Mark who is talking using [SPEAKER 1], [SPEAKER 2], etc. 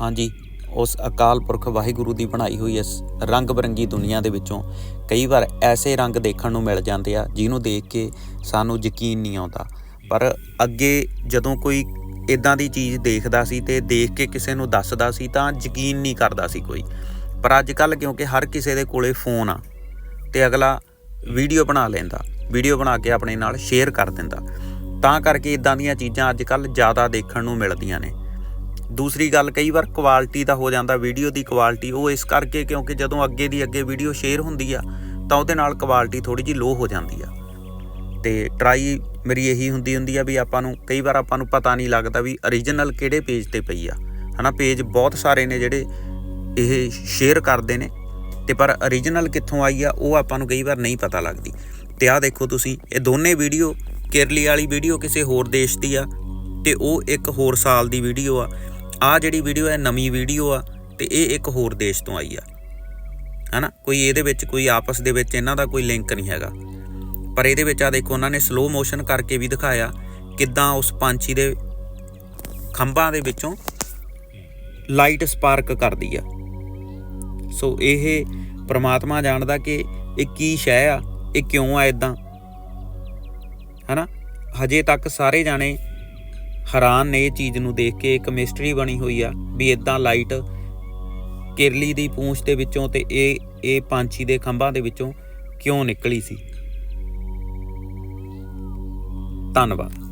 [SPEAKER 1] ਹਾਂਜੀ, ਉਸ ਅਕਾਲ ਪੁਰਖ ਵਾਹਿਗੁਰੂ ਦੀ ਬਣਾਈ ਹੋਈ ਇਸ ਰੰਗ ਬਰੰਗੀ ਦੁਨੀਆ ਦੇ ਵਿੱਚੋਂ ਕਈ ਵਾਰ ਐਸੇ ਰੰਗ ਦੇਖਣ ਨੂੰ ਮਿਲ ਜਾਂਦੇ ਆ, ਜਿਹਨੂੰ ਦੇਖ ਕੇ ਸਾਨੂੰ ਯਕੀਨ ਨਹੀਂ ਆਉਂਦਾ। ਪਰ ਅੱਗੇ ਜਦੋਂ ਕੋਈ ਇਦਾਂ ਦੀ ਚੀਜ਼ ਦੇਖਦਾ ਸੀ ਤੇ ਦੇਖ ਕੇ ਕਿਸੇ ਨੂੰ ਦੱਸਦਾ ਸੀ ਤਾਂ ਯਕੀਨ ਨਹੀਂ ਕਰਦਾ ਸੀ ਕੋਈ। ਪਰ ਅੱਜ ਕੱਲ ਕਿਉਂਕਿ ਹਰ ਕਿਸੇ ਦੇ ਕੋਲੇ ਫੋਨ ਆ ਤੇ ਅਗਲਾ ਵੀਡੀਓ ਬਣਾ ਲੈਂਦਾ, ਵੀਡੀਓ ਬਣਾ ਕੇ ਆਪਣੇ ਨਾਲ ਸ਼ੇਅਰ ਕਰ ਦਿੰਦਾ। ਤਾਂ ਕਰਕੇ ਇਦਾਂ ਦੀਆਂ ਚੀਜ਼ਾਂ ਅੱਜ ਕੱਲ ਜ਼ਿਆਦਾ ਦੇਖਣ ਨੂੰ ਮਿਲਦੀਆਂ ਨੇ। ਦੂਸਰੀ ਗੱਲ, ਕਈ ਵਾਰ ਕੁਆਲਿਟੀ ਦਾ ਹੋ ਜਾਂਦਾ ਵੀਡੀਓ ਦੀ ਕੁਆਲਿਟੀ ਉਹ ਇਸ ਕਰਕੇ ਕਿਉਂਕਿ ਜਦੋਂ ਅੱਗੇ ਦੀ ਅੱਗੇ ਵੀਡੀਓ ਸ਼ੇਅਰ ਹੁੰਦੀ ਆ, ਤਾਂ ਉਹਦੇ ਨਾਲ ਕੁਆਲਿਟੀ ਥੋੜੀ ਜਿਹੀ ਲੋ ਹੋ ਜਾਂਦੀ ਆ। ਤੇ ਟਰਾਈ ਮੇਰੀ ਇਹੀ ਹੁੰਦੀ ਹੁੰਦੀ ਆ ਵੀ ਆਪਾਂ ਨੂੰ, ਕਈ ਵਾਰ ਆਪਾਂ ਨੂੰ ਪਤਾ ਨਹੀਂ ਲੱਗਦਾ ਵੀ origignal ਕਿਹੜੇ ਪੇਜ ਤੇ ਪਈ ਆ। ਹਨਾ ਪੇਜ ਬਹੁਤ ਸਾਰੇ ਨੇ ਜਿਹੜੇ ਇਹ ਸ਼ੇਅਰ ਕਰਦੇ ਨੇ, ਤੇ ਪਰ origignal ਕਿੱਥੋਂ ਆਈ ਆ, ਉਹ ਆਪਾਂ ਨੂੰ ਕਈ ਵਾਰ ਨਹੀਂ ਪਤਾ ਲੱਗਦੀ। ਤੇ ਆਹ ਦੇਖੋ ਤੁਸੀਂ, ਇਹ ਦੋਨੇ ਵੀਡੀਓ ਕੇਰਲੀ ਵਾਲੀ ਵੀਡੀਓ ਕਿਸੇ ਹੋਰ ਦੇਸ਼ ਦੀ ਆ, ਤੇ ਉਹ ਇੱਕ ਹੋਰ ਸਾਲ ਦੀ ਵੀਡੀਓ ਆ। ਆ ਜਿਹੜੀ ਵੀਡੀਓ ਹੈ, ਨਵੀਂ ਵੀਡੀਓ ਆ ਤੇ ਇਹ ਇੱਕ ਹੋਰ ਦੇਸ਼ ਤੋਂ ਆਈ ਆ। ਹਨਾ? ਕੋਈ ਇਹਦੇ ਵਿੱਚ, ਕੋਈ ਆਪਸ ਦੇ ਵਿੱਚ ਇਹਨਾਂ ਦਾ ਕੋਈ ਲਿੰਕ ਨਹੀਂ ਹੈਗਾ। ਪਰ ਇਹਦੇ ਵਿੱਚ ਆ ਦੇਖੋ, ਉਹਨਾਂ ਨੇ ਸਲੋ ਮੋਸ਼ਨ ਕਰਕੇ ਵੀ ਦਿਖਾਇਆ ਕਿੱਦਾਂ ਉਸ ਪੰਛੀ ਦੇ ਖੰਭਾਂ ਦੇ ਵਿੱਚੋਂ ਲਾਈਟ ਸਪਾਰਕ ਕਰਦੀ ਆ। ਸੋ ਇਹ ਪ੍ਰਮਾਤਮਾ ਜਾਣਦਾ ਕਿ ਇਹ ਕੀ ਸ਼ੈ ਆ, ਇਹ ਕਿਉਂ ਆ ਇਦਾਂ ਹਨਾ? ਹਜੇ ਤੱਕ ਸਾਰੇ ਜਾਣੇ ਹੈਰਾਨ ਨੇ ਇਹ ਚੀਜ਼ ਨੂੰ ਦੇਖ ਕੇ, ਇੱਕ ਮਿਸਟਰੀ ਬਣੀ ਹੋਈ ਆ ਵੀ ਇਦਾਂ ਲਾਈਟ ਕਿਰਲੀ ਦੀ ਪੂੰਛ ਦੇ ਵਿੱਚੋਂ ਤੇ ਇਹ ਇਹ ਪੰਛੀ ਦੇ ਖੰਭਾਂ ਦੇ ਵਿੱਚੋਂ ਕਿਉਂ ਨਿਕਲੀ ਸੀ? ਧੰਨਵਾਦ।